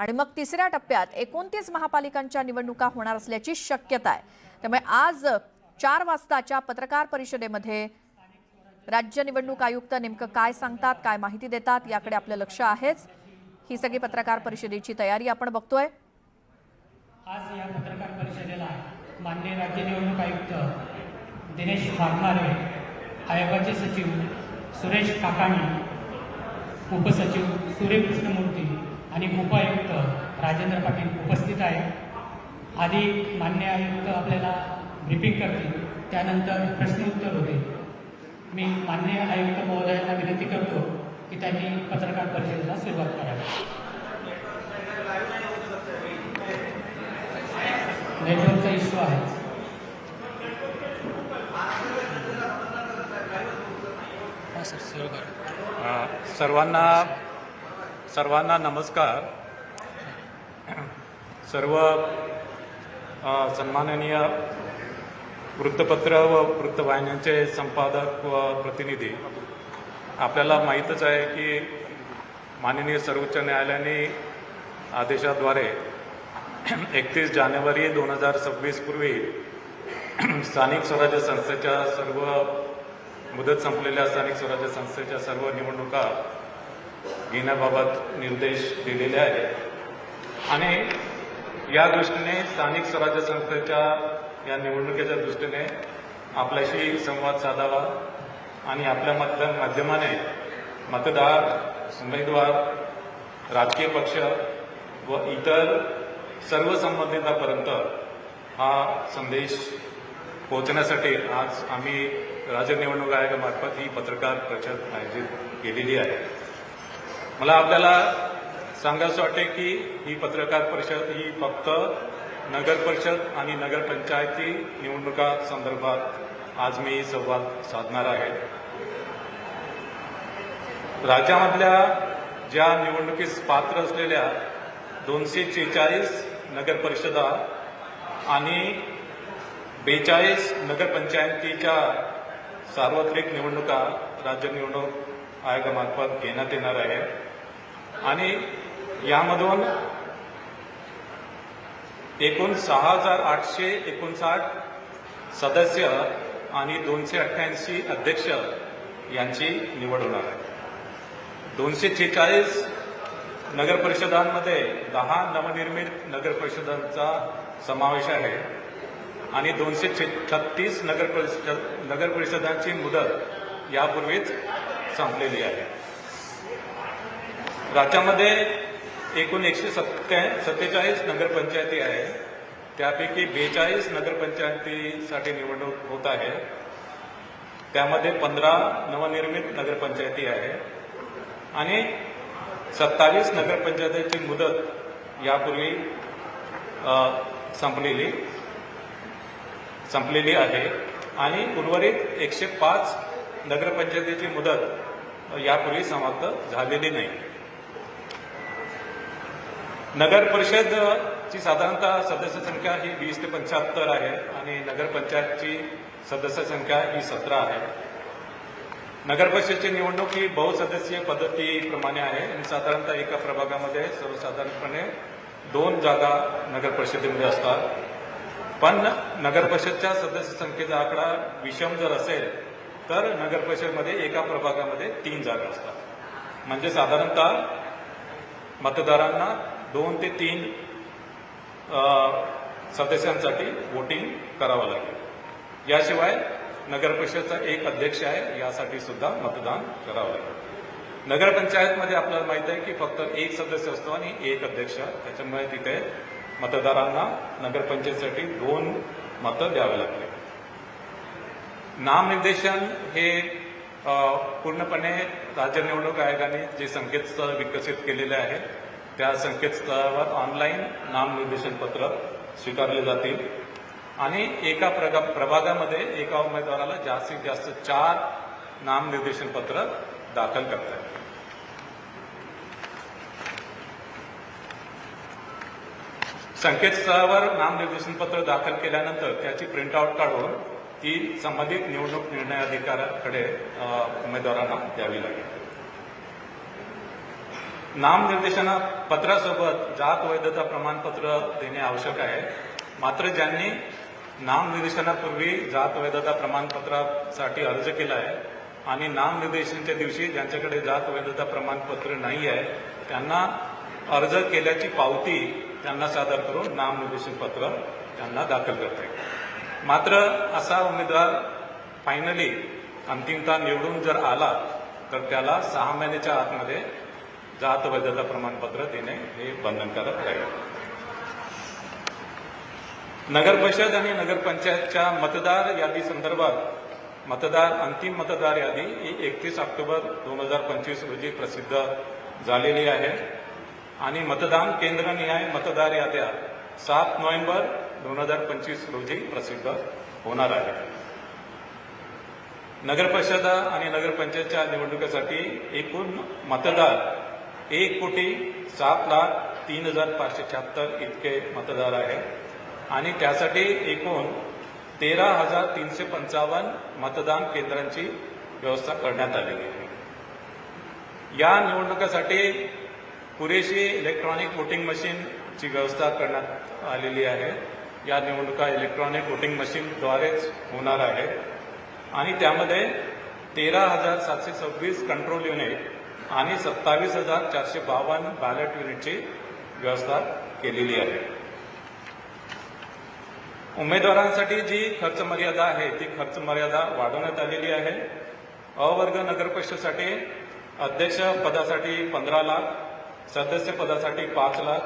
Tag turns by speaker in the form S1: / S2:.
S1: आणि मग तिसऱ्या टप्प्यात एकोणतीस महापालिकांच्या निवडणुका होणार असल्याची शक्यता आहे. त्यामुळे आज चार वाजताच्या पत्रकार परिषदेमध्ये राज्य निवडणूक आयुक्त नेमकं काय सांगतात काय माहिती देतात याकडे आपलं लक्ष आहेच. ही सगळी पत्रकार परिषदेची तयारी आपण बघतोय.
S2: आज या पत्रकार परिषदेला माननीय राज्य निवडणूक आयुक्त दिनेश वाघमारे आयोगाचे सचिव सुरेश काकाणी उपसचिव सूर्यकृष्णमूर्ती आणि उपायुक्त राजेंद्र पाटील उपस्थित आहे आधी मान्य आयुक्त आपल्याला ब्रिफिंग करतील त्यानंतर प्रश्नोत्तर होते. मी मान्य आयुक्त महोदयांना विनंती करतो की त्यांनी पत्रकार परिषदेला सुरुवात करावी. नेटवर्कचा इश्यू आहे.
S3: सर्वांना सर्वांना नमस्कार. सर्व सन्माननीय वृत्तपत्र व वृत्तवाहिन्यांचे संपादक व प्रतिनिधी आपल्याला माहीतच आहे की माननीय सर्वोच्च न्यायालयाने आदेशाद्वारे एकतीस जानेवारी दोन हजार सव्वीस पूर्वी स्थानिक स्वराज्य संस्थेच्या सर्व मुदत संपलेल्या स्थानिक स्वराज्य संस्थेच्या सर्व निवडणुका घेण्याबाबत निर्देश दिलेले आहेत. आणि या दृष्टीने स्थानिक स्वराज्य संस्थेच्या या निवडणुकीच्या दृष्टीने आपल्याशी संवाद साधावा आणि आपल्या मतदान माध्यमाने मतदार उमेदवार राजकीय पक्ष व इतर सर्व संबंधितांपर्यंत हा संदेश पोहोचण्यासाठी आज आम्ही राज्य निवडणूक आयोगामार्फत ही पत्रकार परिषद आयोजित केलेली आहे. मला आपल्याला सांगायचं वाटते की ही पत्रकार परिषद ही फक्त नगर परिषद आणि नगरपंचायती निवडणुका संदर्भात आज मी संवाद साधणार आहे. राज्यामधल्या ज्या निवडणुकीस पात्र असलेल्या दोनशे शेहेचाळीस नगरपरिषदा आणि बेचाळीस नगरपंचायतीच्या सार्वत्रिक निवडणुका राज्य निवडणूक आयोगामार्फत घेण्यात येणार आहे. आणि यामधून एकूण सहा हजार आठशे एकोणसाठ सदस्य आणि दोनशे अठ्ठ्याऐंशी अध्यक्ष यांची निवड होणार आहे. दोनशे छेचाळीस नगरपरिषदांमध्ये दहा नवनिर्मित नगरपरिषदांचा समावेश आहे आणि दोनशे छत्तीस नगर परिषद मुदत यापूर्वीच संपलेली आहे. राज्यामध्ये एकूण एकशे सत्त्या सत्तेचाळीस नगरपंचायती आहे त्यापैकी बेचाळीस नगरपंचायतीसाठी निवडणूक होत आहे. त्यामध्ये पंधरा नवनिर्मित नगरपंचायती आहे आणि सत्तावीस नगरपंचायतीची मुदत यापूर्वी संपलेली संपलेली आहे. आणि उर्वरित एकशे पाच नगरपंचायतीची मुदत यापूर्वी समाप्त झालेली नाही. नगर परिषदची साधारणतः सदस्य संख्या ही वीस ते पंच्याहत्तर आहे आणि नगरपंचायतची सदस्य संख्या ही सतरा आहे. नगर परिषदची निवडणूक ही बहुसदस्यीय पद्धतीप्रमाणे आहे आणि साधारणतः एका प्रभागामध्ये सर्वसाधारणपणे दोन जागा नगर परिषदेमध्ये असतात. पण नगर परिषदच्या सदस्य संख्येचा आकडा विषम जर असेल तर नगर परिषदमध्ये एका प्रभागामध्ये तीन जागा असतात. म्हणजे साधारणतः मतदारांना दोन ते तीन सदस्यांसाठी वोटिंग करावं लागेल. याशिवाय नगरपरिषदचा एक अध्यक्ष आहे यासाठी सुद्धा मतदान करावं लागेल. नगरपंचायतमध्ये आपल्याला माहीत आहे की फक्त एक सदस्य असतो आणि एक अध्यक्ष त्याच्यामुळे तिथे मतदारांना नगरपंचायतीसाठी दोन मतं द्यावे लागते नामनिर्देशन हे पूर्णपणे राज्य निवडणूक आयोगाने जे संकेतस्थळ विकसित केलेले आहे त्या संकेतस्थळावर ऑनलाईन नामनिर्देशन पत्र स्वीकारले जातील. आणि एका प्रगा प्रभागामध्ये एका उमेदवाराला जास्तीत जास्त चार नामनिर्देशन पत्र दाखल करता येईल. संकेतस्थळावर नामनिर्देशन पत्र दाखल केल्यानंतर त्याची प्रिंटआउट काढून ती संबंधित निवडणूक निर्णय अधिकाऱ्याकडे उमेदवारांना द्यावी लागेल. नामनिर्देशना पत्रासोबत जात वैधता प्रमाणपत्र देणे आवश्यक आहे. मात्र ज्यांनी नामनिर्देशनापूर्वी जात वैधता प्रमाणपत्रासाठी अर्ज केला आहे आणि नामनिर्देशनाच्या दिवशी ज्यांच्याकडे जात वैधता प्रमाणपत्र नाही आहे त्यांना अर्ज केल्याची पावती त्यांना सादर करून नामनिर्देशन पत्र त्यांना दाखल करता येईल. मात्र असा उमेदवार फायनली अंतिमता निवडून जर आला तर त्याला सहा महिन्याच्या आतमध्ये जात वैधता प्रमाणपत्र देणे हे बंधनकारक राहील नगर परिषद आणि नगरपंचायतच्या मतदार यादी संदर्भात मतदार अंतिम मतदार यादी ही एकतीस ऑक्टोबर दोन हजार पंचवीस रोजी प्रसिद्ध झालेली आहे. आणि मतदान केंद्रनिहाय मतदार याद्या सात नोव्हेंबर दोन हजार पंचवीस रोजी प्रसिद्ध होणार आहे. नगरपरिषद आणि नगरपंचायतच्या निवडणुकीसाठी एकूण मतदार एक कोटी सात लाख तीन हजार पाचशे शहात्तर इतके मतदार आहेत आणि त्यासाठी एकूण तेरा हजार तीनशे पंचावन्न मतदान केंद्रांची व्यवस्था करण्यात आलेली आहे. या निवडणुकीसाठी पुरेशी इलेक्ट्रॉनिक वोटिंग मशीनची व्यवस्था करण्यात आलेली आहे. या निवडणुका इलेक्ट्रॉनिक वोटिंग मशीनद्वारेच होणार आहेत आणि त्यामध्ये तेरा हजार सातशे सव्वीस कंट्रोल युनिट आणि सत्तावीस हजार चारशे बावन्न बॅलेट युनिटची व्यवस्था केलेली आहे. उमेदवारांसाठी जी खर्च मर्यादा आहे ती खर्च मर्यादा वाढवण्यात आलेली आहे. अवर्ग नगरपरिषदेसाठी अध्यक्षपदासाठी अध्यक्ष पदासाठी पंधरा लाख सदस्य पदासाठी पाच लाख